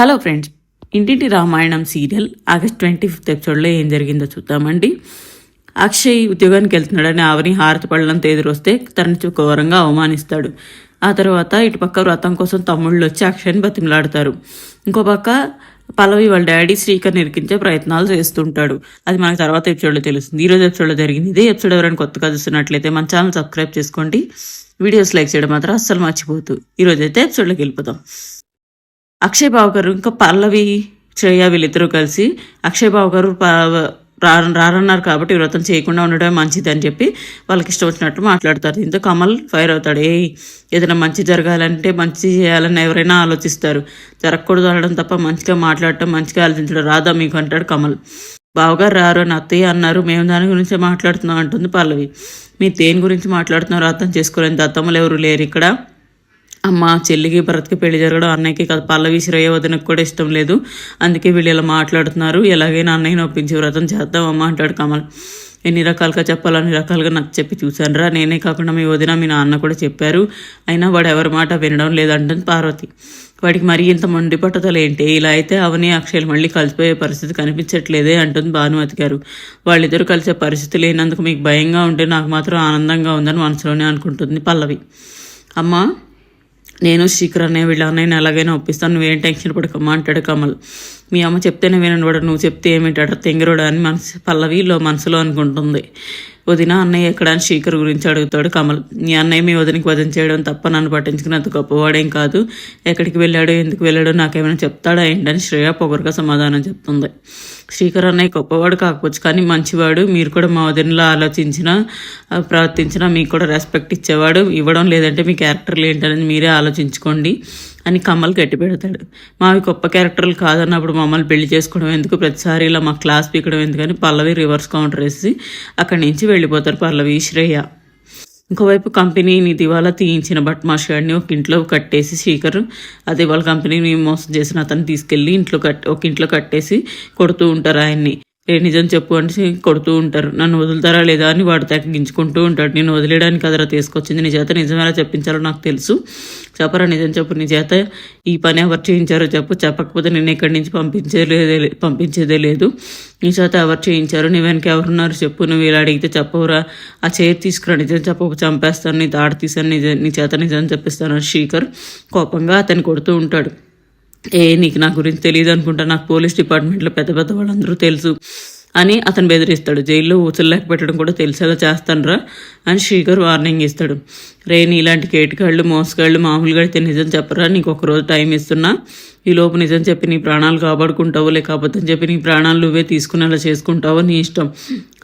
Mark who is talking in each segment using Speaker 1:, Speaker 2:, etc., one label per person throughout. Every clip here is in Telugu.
Speaker 1: Hello friends Intinti Ramayanam serial August twenty fifth ఎపిసోడ్లో ఏం జరిగిందో చూద్దామండి. అక్షయ్ ఉద్యోగానికి వెళ్తున్నాడని ఆవిని హారతి పళ్ళంతా ఎదురొస్తే తనని ఘోరంగా అవమానిస్తాడు. ఆ తర్వాత ఇటుపక్క వ్రతం కోసం తమ్ముళ్ళు వచ్చి అక్షయ్ని బతిమలాడతారు. ఇంకో పక్క పల్లవి వాళ్ళ డాడీ శ్రీకర్ నిరికించే ప్రయత్నాలు చేస్తుంటాడు. అది మనకు తర్వాత ఎపిసోడ్లో తెలుస్తుంది. ఈరోజు ఎపిసోడ్లో జరిగింది ఇదే. ఎపిసోడ్ ఎవరైనా కొత్తగా చూస్తున్నట్లయితే మన ఛానల్ సబ్స్క్రైబ్ చేసుకోండి. వీడియోస్ లైక్ చేయడం మాత్రం అస్సలు మర్చిపోతూ ఈరోజైతే అయితే ఎపిసోడ్లోకి వెళ్ళిపోతాం అక్షయ్ బాబు గారు ఇంకా పల్లవి శ్రేయ వీళ్ళిద్దరూ కలిసి అక్షయ్ బాబు గారు రారన్నారు కాబట్టి వ్రతం చేయకుండా ఉండడమే మంచిది అని చెప్పి వాళ్ళకి ఇష్టం వచ్చినట్టు మాట్లాడతారు. దీంతో కమల్ ఫైర్ అవుతాడు. ఏ ఏదైనా మంచి జరగాలంటే మంచి చేయాలని ఎవరైనా ఆలోచిస్తారు. జరగకూడదు అనడం తప్ప మంచిగా మాట్లాడటం మంచిగా ఆలోచించడం రాదా మీకు అంటాడు కమల్. బావగారు రారు అని అత్తయ్య అన్నారు. మేము దాని గురించి మాట్లాడుతున్నాం అంటుంది పల్లవి. మీరు దేని గురించి మాట్లాడుతున్నారో అర్థం చేసుకోలేని దత్తమ్మలు ఎవరు లేరు ఇక్కడ. అమ్మ చెల్లికి భరత్కి పెళ్ళి జరగడం అన్నయ్యకి కదా పల్లవి శ్రేయ వదనకు కూడా ఇష్టం లేదు. అందుకే వీళ్ళు ఇలా మాట్లాడుతున్నారు. ఎలాగైనా అన్నయ్యని ఒప్పించి వ్రతం చేద్దాం అంటాడు కమల్. ఎన్ని రకాలుగా చెప్పాలో అన్ని రకాలుగా నాకు చెప్పి చూశానురా నేనే కాకుండా మీ వదిన మీ నాన్న కూడా చెప్పారు. అయినా వాడు ఎవరి మాట వినడం లేదంటుంది పార్వతి. వాడికి మరీ ఇంత మొండి పట్టుదల ఏంటి? ఇలా అయితే అవని అక్షయలు మళ్ళీ కలిసిపోయే పరిస్థితి కనిపించట్లేదే అంటుంది భానుమతి గారు. వాళ్ళిద్దరూ కలిసే పరిస్థితి లేనందుకు మీకు భయంగా ఉంటే నాకు మాత్రం ఆనందంగా ఉందని మనసులోనే అనుకుంటుంది పల్లవి. అమ్మ నేను శీకర్ అనే వీళ్ళ అన్నయ్యని ఎలాగైనా ఒప్పిస్తాను. నువ్వేం టెన్షన్ పడకమ్మా అంటాడు కమల్. మీ అమ్మ చెప్తేనే వినను కూడా నువ్వు చెప్తే ఏమిటాడు తెంగరుడు అని మనసు పల్లవిలో మనసులో అనుకుంటుంది. వదిన అన్నయ్య ఎక్కడ అని శీకర్ గురించి అడుగుతాడు కమల్. నీ అన్నయ్య మీ వదినకి వదిన చేయడం తప్ప నన్ను పట్టించుకున్నంత గొప్పవాడేం కాదు. ఎక్కడికి వెళ్ళాడో ఎందుకు వెళ్ళాడో నాకేమైనా చెప్తాడా ఏంటని శ్రేయ పొగరుగా సమాధానం చెప్తుంది. శ్రీకర్ అన్నయ్య గొప్పవాడు కాకపోవచ్చు కానీ మంచివాడు. మీరు కూడా మా వదినలో ఆలోచించిన ప్రవర్తించిన మీకు కూడా రెస్పెక్ట్ ఇచ్చేవాడు. ఇవ్వడం లేదంటే మీ క్యారెక్టర్లు ఏంటనేది మీరే ఆలోచించుకోండి అని కమ్మలు గట్టి పెడతాడు. మావి గొప్ప క్యారెక్టర్లు కాదన్నప్పుడు మమ్మల్ని పెళ్ళి చేసుకోవడం ఎందుకు? ప్రతిసారి ఇలా మా క్లాస్ పీకడం ఎందుకని పల్లవి రివర్స్ కౌంటర్ వేసి అక్కడి నుంచి వెళ్ళిపోతారు పల్లవి శ్రేయ. ఇంకోవైపు కంపెనీని దివాలా తీయించిన బట్ మా షర్ట్ని ఒక ఇంట్లో కట్టేసి శీకర్. అదే వాళ్ళ కంపెనీని మోసం చేసిన అతను తీసుకెళ్ళి ఇంట్లో కట్ ఒక ఇంట్లో కట్టేసి కొడుతూ ఉంటారు ఆయన్ని. ఏ నిజం చెప్పు అని కొడుతూ ఉంటారు. నన్ను వదులుతారా లేదా అని వాడు తగ్గించుకుంటూ ఉంటాడు. నేను వదిలేయడానికి అదరా తీసుకొచ్చింది. నీ చేత నిజం ఎలా చెప్పించాలో నాకు తెలుసు. చెప్పరా నిజం చెప్పు. నీ చేత ఈ పని ఎవరు చేయించారో చెప్పు. చెప్పకపోతే నేను ఇక్కడి నుంచి పంపించేదే పంపించేదే లేదు. నీ చేత ఎవరు చేయించారు నీ వెనక ఎవరున్నారు చెప్పు. నువ్వు ఇలా అడిగితే చెప్పవురా. ఆ చైర్ తీసుకురా. నిజం చెప్పు. చంపేస్తాను. నీ తాడు తీసాను నిజం నీ చేత నిజం చెప్పిస్తాను శ్రీకర్ కోపంగా అతను కొడుతూ ఉంటాడు. ఏ నీకు నా గురించి తెలియదు అనుకుంటా. నాకు పోలీస్ డిపార్ట్మెంట్లో పెద్ద పెద్ద వాళ్ళందరూ తెలుసు. అని అతను బెదిరిస్తాడు. జైల్లో ఊచలేక పెట్టడం కూడా తెలిసేలా చేస్తానరా అని శ్రీకర్ వార్నింగ్ ఇస్తాడు. రే ఇలాంటి కేటికాళ్ళు మోసగాళ్ళు మామూలుగా అయితే నిజం చెప్పరా? నీకు ఒక రోజు టైం ఇస్తున్నా. ఈ లోపు నిజం చెప్పి నీ ప్రాణాలు కాపాడుకుంటావో లేక అబద్ధం చెప్పి నీ ప్రాణాలు నువ్వే తీసుకునేలా చేసుకుంటావో నీ ఇష్టం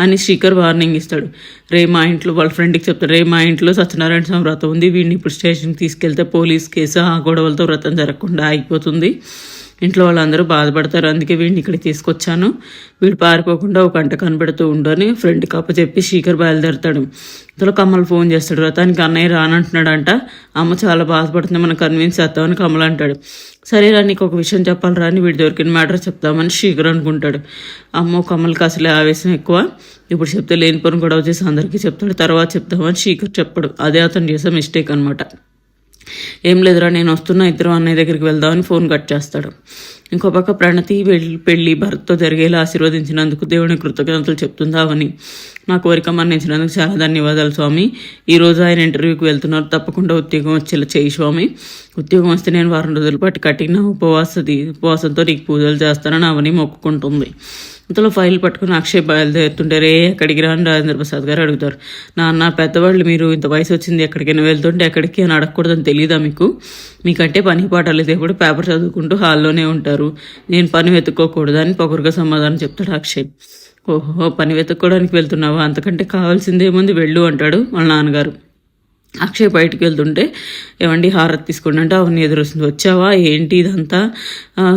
Speaker 1: అని శ్రీకర్ వార్నింగ్ ఇస్తాడు. రే మా ఇంట్లో వాళ్ళ ఫ్రెండ్కి చెప్తాడు రే మా ఇంట్లో సత్యనారాయణ స్వామి వ్రతం ఉంది. వీడిని ఇప్పుడు స్టేషన్కి తీసుకెళ్తే పోలీస్ కేసు ఆ గొడవలతో వ్రతం జరగకుండా ఆగిపోతుంది. ఇంట్లో వాళ్ళందరూ బాధపడతారు. అందుకే వీడిని ఇక్కడికి తీసుకొచ్చాను. వీడు పారిపోకుండా ఒక గంట కనబడుతూ ఉండని ఫ్రెండ్ కప్ప చెప్పి శీకర్ బయలుదేరతాడు. ఇంతలో కమల్ ఫోన్ చేస్తాడు. వ్రతానికి అన్నయ్య రానంటున్నాడంట. అమ్మ చాలా బాధపడుతుంది. మనం కన్విన్స్ చేస్తామని కమల్ అంటాడు. సరేరా నీకు ఒక విషయం చెప్పాలి రాని వీడి దొరికిన మ్యాటర్ చెప్తామని శీకర్ అనుకుంటాడు. అమ్మో కమల్కి అసలే ఆవేశం ఎక్కువ. ఇప్పుడు చెప్తే లేని పని గొడవ చేసి అందరికీ చెప్తాడు. తర్వాత చెప్తామని శీకర్ చెప్పాడు. అదే అతను చేసే మిస్టేక్ అనమాట ఏం లేదురా నేను వస్తున్నా ఇద్దరు అన్నయ్య దగ్గరికి వెళ్దామని ఫోన్ కట్ చేస్తాడు. ఇంకో పక్క ప్రణతి వెళ్ళి పెళ్ళి భర్తతో జరిగేలా ఆశీర్వదించినందుకు దేవుని కృతజ్ఞతలు చెప్తుందావని నా కోరిక మన్నించినందుకు చాలా ధన్యవాదాలు స్వామి. ఈరోజు ఆయన ఇంటర్వ్యూకి వెళ్తున్నారు. తప్పకుండా ఉద్యోగం వచ్చేలా చేయి స్వామి. ఉద్యోగం వస్తే నేను వారం రోజుల పాటు కఠిన ఉపవాసది ఉపవాసంతో నీకు పూజలు చేస్తానని అవని మొక్కుకుంటుంది. ఇంతలో ఫైల్ పట్టుకుని అక్షయ్ బయలుదేరుతుంటే రే ఎక్కడికి రాని రాజేంద్ర ప్రసాద్ గారు అడుగుతారు. నాన్న పెద్దవాళ్ళు మీరు ఇంత వయసు వచ్చింది ఎక్కడికైనా వెళ్తుంటే ఎక్కడికి అని అడగకూడదని తెలియదా మీకు? మీకంటే పని పాఠాలు అయితే పేపర్ చదువుకుంటూ హాల్లోనే ఉంటారు. నేను పని వెతుక్కోకూడదని పొగరుగా సమాధానం చెప్తాడు అక్షయ్. ఓహో పని వెతుక్కోవడానికి వెళ్తున్నావా? అంతకంటే కావాల్సిందేముంది వెళ్ళు అంటాడు వాళ్ళ నాన్నగారు. అక్షయ్ బయటికి వెళ్తుంటే ఏమండి హారత్ తీసుకోండి అంటే అవన్నీ ఎదురు వస్తుంది. వచ్చావా? ఏంటి ఇదంతా?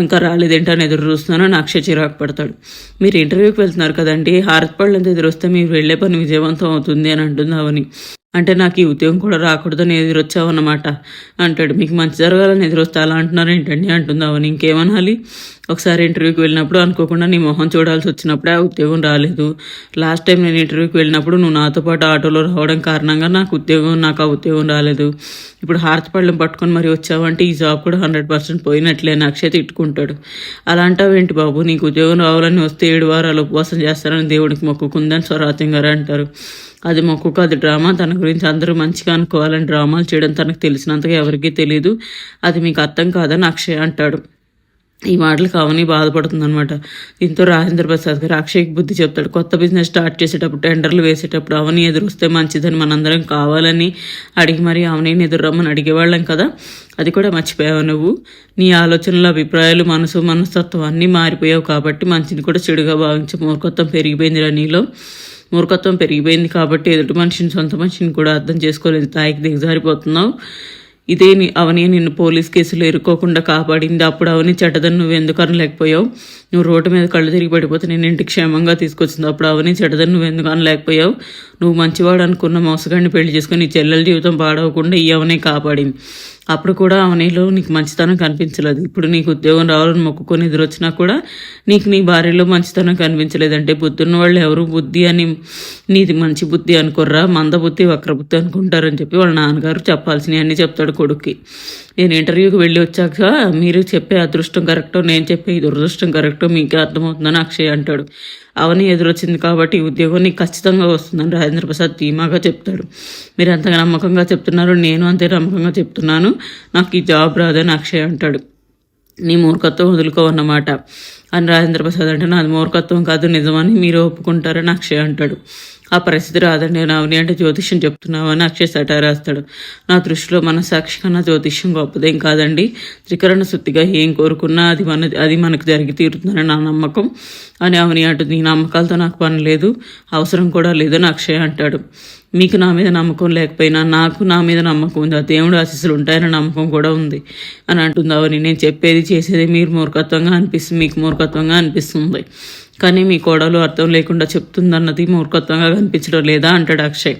Speaker 1: ఇంకా రాలేదేంటి అని ఎదురు చూస్తున్నాను అని అక్షయ్ చిరాకు పడతాడు. మీరు ఇంటర్వ్యూకి వెళ్తున్నారు కదండి హారత్ పళ్ళంతా ఎదురు వస్తే మీరు వెళ్ళే పని విజయవంతం అవుతుంది అని అంటుంది అవని అంటే నాకు ఈ ఉద్యోగం కూడా రాకూడదని ఎదురొచ్చావన్నమాట అంటాడు. మీకు మంచి జరగాలని ఎదురొస్తా అలా అంటున్నారు ఏంటండి? అంటుంది అవని ఇంకేమనాలి? ఒకసారి ఇంటర్వ్యూకి వెళ్ళినప్పుడు అనుకోకుండా నీ మొహం చూడాల్సి వచ్చినప్పుడే ఆ ఉద్యోగం రాలేదు. లాస్ట్ టైం నేను ఇంటర్వ్యూకి వెళ్ళినప్పుడు నువ్వు నాతో పాటు ఆటోలో రావడం కారణంగా నాకు ఉద్యోగం నాకు ఆ ఉద్యోగం రాలేదు. ఇప్పుడు హార్చపళ్ళం పట్టుకొని మరి వచ్చావంటే ఈ జాబ్ కూడా హండ్రెడ్ పర్సెంట్ పోయినట్లే అని అక్షయ్ తిట్టుకుంటాడు. అలా అంటావేంటి బాబు? నీకు ఉద్యోగం రావాలని వస్తే ఏడు వారాలు ఉపవాసం చేస్తారని దేవుడికి మొక్కుకుందని స్వరాజ్యం గారు అంటారు. అది మొక్కుకు అది డ్రామా. తన గురించి అందరూ మంచిగా అనుకోవాలని డ్రామాలు చేయడం తనకు తెలిసినంతగా ఎవరికీ తెలియదు అది మీకు అర్థం కాదని అక్షయ్ అంటాడు. ఈ మాటలు కావని బాధపడుతుంది అనమాట దీంతో రాజేంద్ర ప్రసాద్ గారు అక్షయ్కి బుద్ధి చెప్తాడు. కొత్త బిజినెస్ స్టార్ట్ చేసేటప్పుడు టెండర్లు వేసేటప్పుడు అవని ఎదురు వస్తే మంచిదని మనందరం కావాలని అడిగి మరి అవనీని ఎదురమ్మని అడిగేవాళ్ళం కదా. అది కూడా మర్చిపోయావు నువ్వు? నీ ఆలోచనలు అభిప్రాయాలు మనసు మనస్తత్వం అన్నీ మారిపోయావు కాబట్టి మంచిని కూడా చెడుగా భావించి. మూర్ఖత్వం పెరిగిపోయిందిరా నీలో. మూర్ఖత్వం పెరిగిపోయింది కాబట్టి ఎదుటి మనిషిని సొంత మనిషిని కూడా అర్థం చేసుకోలేదు స్థాయికి దిగజారిపోతున్నావు ఇదే ని అవని నిన్ను పోలీస్ కేసులో ఇరుక్కోకుండా కాపాడింది. అప్పుడు అవని చెడ్డదని నువ్వు ఎందుకు అనలేకపోయావు? నువ్వు రోడ్డు మీద కళ్ళు తిరిగి పడిపోతే నేను ఇంటికి క్షేమంగా తీసుకొచ్చింది. అప్పుడు అవని చెడ్డదని నువ్వు ఎందుకు అనలేకపోయావు? నువ్వు మంచివాడు అనుకున్న మోసగాడిని పెళ్ళి చేసుకుని నీ చెల్లెల జీవితం పాడవకుండా ఈ అవనే కాపాడింది. అప్పుడు కూడా అవనీలో నీకు మంచితనం కనిపించలేదు. ఇప్పుడు నీకు ఉద్యోగం రావాలని మొక్కుకొని ఎదురొచ్చినా కూడా నీకు నీ భార్యలో మంచితనం కనిపించలేదు. అంటే బుద్ధున్న వాళ్ళు ఎవరు బుద్ధి అని నీది మంచి బుద్ధి అనుకోర్రా మంద బుద్ధి వక్ర బుద్ధి అనుకుంటారని చెప్పి వాళ్ళ నాన్నగారు చెప్పాల్సినవి అన్నీ చెప్తాడు కొడుక్కి. నేను ఇంటర్వ్యూకి వెళ్ళి వచ్చాక మీరు చెప్పే అదృష్టం కరెక్టో నేను చెప్పే ఈ దురదృష్టం కరెక్టో మీకే అర్థమవుతుందని అక్షయ్ అంటాడు. అవని ఎదురొచ్చింది కాబట్టి ఈ ఉద్యోగం నీకు ఖచ్చితంగా వస్తుందని రాజేంద్ర ప్రసాద్ ధీమాగా చెప్తాడు. మీరు అంతగా నమ్మకంగా చెప్తున్నారు నేను అంతే నమ్మకంగా చెప్తున్నాను. నాకు ఈ జాబ్ రాదని అక్షయ్ అంటాడు. నీ మూర్ఖత్వం వదులుకోవన్నమాట. అని రాజేంద్ర ప్రసాద్ అంటే నాది మూర్ఖత్వం కాదు నిజమని మీరు ఒప్పుకుంటారని అక్షయ్ అంటాడు. ఆ పరిస్థితి రాదండి. నేను అవని అంటే జ్యోతిష్యం చెప్తున్నావు? అని అక్షయ్ సటా రాస్తాడు. నా దృష్టిలో మన సాక్షి కన్నా జ్యోతిష్యం గొప్పదేం కాదండి. త్రికరణ శుద్ధిగా ఏం కోరుకున్నా అది మన అది మనకు జరిగి తీరుతుందని నా నమ్మకం. అని అవని అంటుంది. ఈ నమ్మకాలతో నాకు పని లేదు. అవసరం కూడా లేదని అక్షయ్ అంటాడు. మీకు నా మీద నమ్మకం లేకపోయినా నాకు నా మీద నమ్మకం ఉంది. ఆ దేవుడు ఆశీస్సులు ఉంటాయని నమ్మకం కూడా ఉంది. అని అంటుంది అవని. నేను చెప్పేది చేసేది మీరు మూర్ఖత్వంగా అనిపిస్తుంది. మీకు మూర్ఖత్వంగా అనిపిస్తుంది. కానీ మీ కోడలు అర్థం లేకుండా చెప్తుందన్నది మూర్ఖత్వంగా కనిపించడం లేదా? అంటాడు అక్షయ్.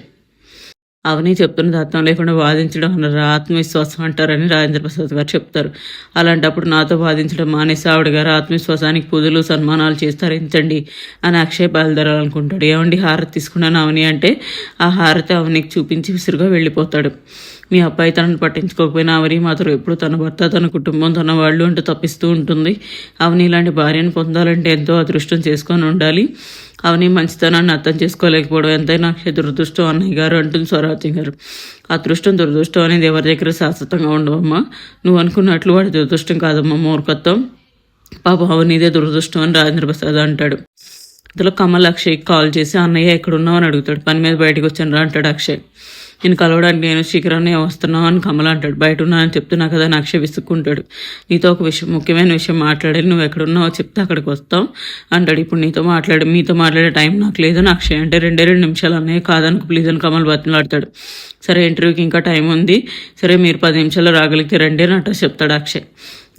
Speaker 1: అవని చెప్తున్నది అర్థం లేకుండా వాదించడం అన్నారు ఆత్మవిశ్వాసం అంటారని రాజేంద్ర ప్రసాద్ గారు చెప్తారు. అలాంటప్పుడు నాతో వాదించడం మానేసి ఆవిడ గారు ఆత్మవిశ్వాసానికి పూజలు సన్మానాలు చేస్తారించండి అని అక్షయ్ బయలుదేరాలనుకుంటాడు. ఏమండి హారతి తీసుకున్నాను అవని అంటే ఆ హారతి అవనికి చూపించి విసురుగా వెళ్ళిపోతాడు. మీ అబ్బాయి తనను పట్టించుకోకపోయినా అవని మాత్రం ఎప్పుడు తన భర్త తన కుటుంబం తన వాళ్ళు అంటూ తప్పిస్తూ ఉంటుంది. అవని ఇలాంటి భార్యను పొందాలంటే ఎంతో అదృష్టం చేసుకొని ఉండాలి. అవని మంచితనాన్ని అర్థం చేసుకోలేకపోవడం ఎంతైనా దురదృష్టం అన్నయ్య గారు అంటుంది స్వరాజ్యం గారు. అదృష్టం దురదృష్టం అనేది ఎవరి దగ్గర శాశ్వతంగా ఉండవమ్మా. నువ్వు అనుకున్నట్లు వాడి దురదృష్టం కాదమ్మా మూర్ఖత్వం. పాపం అవనిదే దురదృష్టం అని రాజేంద్ర ప్రసాద్ అంటాడు. ఇందులో కమల్ అక్షయ్ కాల్ చేసి అన్నయ్య ఎక్కడున్నావు? అని అడుగుతాడు. పని మీద బయటకు వచ్చాను రా అంటాడు అక్షయ్. నేను కలవడానికి నేను శీఘ్రాన్ని వస్తున్నావు అని కమల అంటాడు. బయట ఉన్నానని చెప్తున్నా కదా అని అక్షయ్ విసుక్కుంటాడు. నీతో ఒక విషయం ముఖ్యమైన విషయం మాట్లాడాలి. నువ్వు ఎక్కడున్నావో చెప్తే అక్కడికి వస్తాం అంటాడు. ఇప్పుడు నీతో మాట్లాడు. మీతో మాట్లాడే టైం నాకు లేదని అక్షయ్ అంటే రెండే రెండు నిమిషాలు అన్నయ్య కాదనుకు ప్లీజ్ అని కమల్ బతిలాడతాడు సరే ఇంటర్వ్యూకి ఇంకా టైం ఉంది. సరే మీరు పది నిమిషాల్లో రాగలిగితే రెండే నట చెప్తాడు అక్షయ్.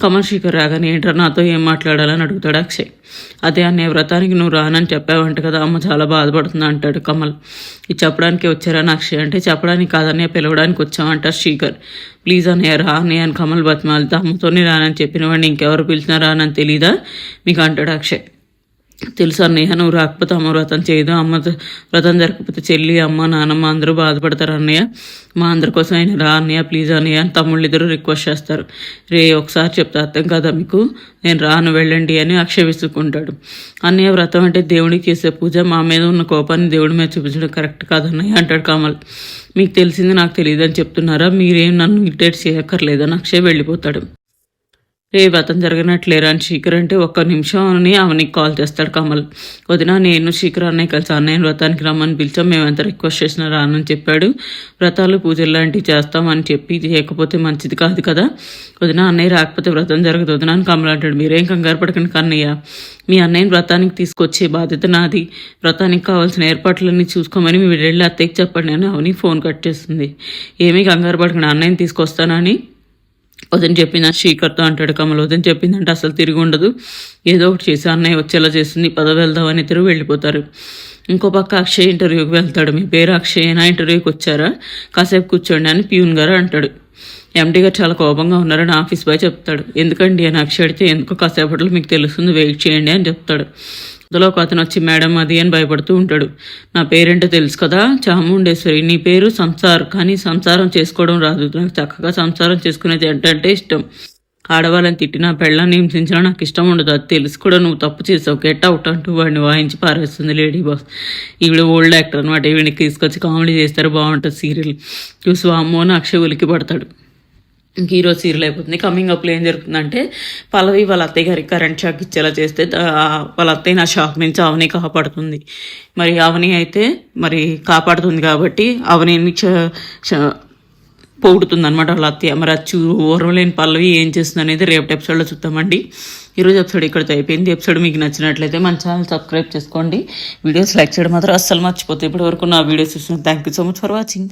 Speaker 1: కమల్ శేఖర్ రాగానే ఏంట్రా నాతో ఏం మాట్లాడాలని అడుగుతాడు అక్షయ్. అదే అనే వ్రతానికి నువ్వు రానని చెప్పావంట కదా అమ్మ చాలా బాధపడుతుంది అంటాడు కమల్. ఇది చెప్పడానికి వచ్చారని అక్షయ్? అంటే చెప్పడానికి కాదనే పిలవడానికి వచ్చామంటారు శీఖర్. ప్లీజ్ అన్నయ్య రా అన్నయ్య అని కమల్ బతిమాలతో అమ్మతోనే రానని చెప్పిన వాడిని ఇంకెవరు పిలిచినా రానని తెలీదా? మీకు అంటాడు అక్షయ్. తెలుసు అన్నయ్య నువ్వు రాకపోతే అమ్మ వ్రతం చేయదు అమ్మ వ్రతం జరగకపోతే చెల్లి అమ్మ నాన్నమ్మ అందరూ బాధపడతారు అన్నయ్య. మా అందరి కోసం ఆయన రా అన్నయ్య ప్లీజ్ అన్నయ్య అని తమ్ముళ్ళు ఇద్దరు రిక్వెస్ట్ చేస్తారు. రే ఒకసారి చెప్తే అర్థం కదా మీకు? నేను రాను వెళ్ళండి అని అక్షవిసుకుంటాడు అన్నయ్య వ్రతం అంటే దేవుడికి చేసే పూజ మా మీద ఉన్న కోపాన్ని దేవుడి మీద చూపించడం కరెక్ట్ కాదన్నయ్య అంటాడు కమల్. మీకు తెలిసింది నాకు తెలియదు అని చెప్తున్నారా? మీరేం నన్ను ఇరిటేట్ చేయక్కర్లేదని అక్షయ్ వెళ్ళిపోతాడు. రే వ్రతం జరగనట్లేరా అని శీకర్ అంటే ఒక్క నిమిషం అని అవనికి కాల్ చేస్తాడు కమల్. వదిన నేను శీకర్ అన్నయ్య కలిసి అన్నయ్య వ్రతానికి రమ్మని పిలిచాం. మేము రిక్వెస్ట్ చేసినా రానని చెప్పాడు. వ్రతాలు పూజలు లాంటివి చేస్తామని చెప్పి చేయకపోతే మంచిది కాదు కదా. వదిన అన్నయ్య రాకపోతే వ్రతం జరగదు. వదిన అని కమల్ అంటాడు. మీరేం కంగారు పడకండి కన్నయ్య. మీ అన్నయ్యని వ్రతానికి తీసుకొచ్చే బాధ్యత నాది. వ్రతానికి కావాల్సిన ఏర్పాట్లన్నీ చూసుకోమని మీ వెళ్ళి అత్తయ్యకి చెప్పండి అని అవని ఫోన్ కట్ చేస్తుంది ఏమీ కంగారు పడకండి. అన్నయ్యని తీసుకొస్తానని వదిన చెప్పిన శ్రీకర్తో అంటాడు కమల్ వదిన చెప్పిందంటే అసలు తిరిగి ఉండదు. ఏదో ఒకటి చేసి అన్నయ్య వచ్చేలా చేస్తుంది పద వెళ్దామని ఇద్దరు వెళ్ళిపోతారు. ఇంకో పక్క అక్షయ్ ఇంటర్వ్యూకి వెళ్తాడు. మీ పేరు అక్షయేనా? ఇంటర్వ్యూకి వచ్చారా? కాసేపు కూర్చోండి అని ప్యూన్ గారు అంటాడు. ఎండి గారు చాలా కోపంగా ఉన్నారని ఆఫీస్ బాయ్ చెప్తాడు. ఎందుకండి? అని అక్షయ్ అడితే ఎందుకో కాసేపట్లో మీకు తెలుస్తుంది వెయిట్ చేయండి అని చెప్తాడు. అందులో ఒక అతను వచ్చి మేడం అది అని భయపడుతూ ఉంటాడు. నా పేరేంటో తెలుసు కదా చాముండేశ్వరి నీ పేరు సంసార్ కానీ సంసారం చేసుకోవడం రాదు. నాకు చక్కగా సంసారం చేసుకునేది ఏంటంటే ఇష్టం. ఆడవాళ్ళని తిట్టినా పెళ్ళని హింసించినా నాకు ఇష్టం ఉండదు. అది తెలిసి కూడా నువ్వు తప్పు చేసావు. గెట్ అవుట్ అంటూ వాడిని వాయించి పారేస్తుంది లేడీ బాస్. ఈవిడ ఓల్డ్ యాక్టర్ అనమాట ఈవిడికి తీసుకొచ్చి కామెడీ చేస్తారు. బాగుంటుంది సీరియల్. చూసి అమ్మో అని అక్షయ్ ఉలికి పడతాడు. ఇంక ఈరోజు సీరియల్ అయిపోతుంది. కమింగ్ అప్లో ఏం జరుగుతుందంటే పల్లవి వాళ్ళ అత్తయ్య గారికి కరెంట్ షాక్ ఇచ్చేలా చేస్తే వాళ్ళ అత్తయ్య నా షాక్ నుంచి అవని కాపాడుతుంది. మరి అవని అయితే మరి కాపాడుతుంది కాబట్టి అవనిని చ- చ- పొగుడుతుంది అనమాట వాళ్ళ అత్తయ్య. మరి అచ్చు ఓర్వలేని పల్లవి ఏం చేస్తుంది అనేది రేపు ఎపిసోడ్లో చూద్దామండి. ఈరోజు ఎపిసోడ్ ఇక్కడితో అయిపోయింది. ఎపిసోడ్ మీకు నచ్చినట్లయితే మన ఛానల్ సబ్స్క్రైబ్ చేసుకోండి. వీడియోస్ లైక్ చేయడం మాత్రం అస్సలు మర్చిపోతే ఇప్పటివరకు నా వీడియోస్ చూసిన thank you so much for watching